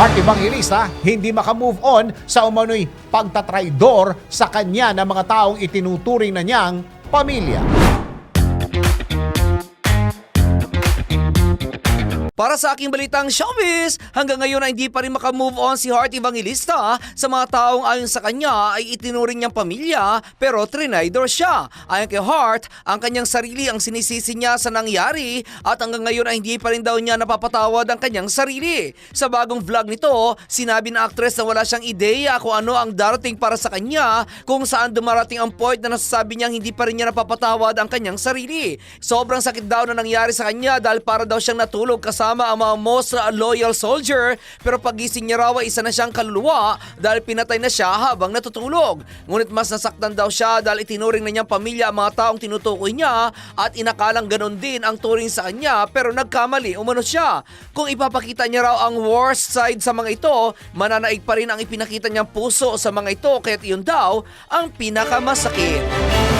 Heart Evangelista hindi makamove on sa umano'y pagtatraidor sa kanya ng mga taong itinuturing na niyang pamilya. Para sa aking balitang showbiz, hanggang ngayon ay hindi pa rin makamove on si Heart Evangelista sa mga taong ayon sa kanya ay itinuring niyang pamilya pero trinidor siya. Ayon kay Heart, ang kanyang sarili ang sinisisi niya sa nangyari at hanggang ngayon ay hindi pa rin daw niya napapatawad ang kanyang sarili. Sa bagong vlog nito, sinabi ng actress na wala siyang ideya kung ano ang darating para sa kanya kung saan dumarating ang point na nasasabi niyang hindi pa rin niya napapatawad ang kanyang sarili. Sobrang sakit daw na nangyari sa kanya dahil para daw siyang natulog kasama ang mga most loyal soldier pero pagising niya raw isa na siyang kaluluwa dahil pinatay na siya habang natutulog. Ngunit mas nasaktan daw siya dahil itinuring na niyang pamilya ang mga taong tinutukoy niya at inakalang ganon din ang turing sa kanya pero nagkamali umano siya. Kung ipapakita niya raw ang worst side sa mga ito, mananaig pa rin ang ipinakita niyang puso sa mga ito kaya't iyon daw ang pinakamasakit.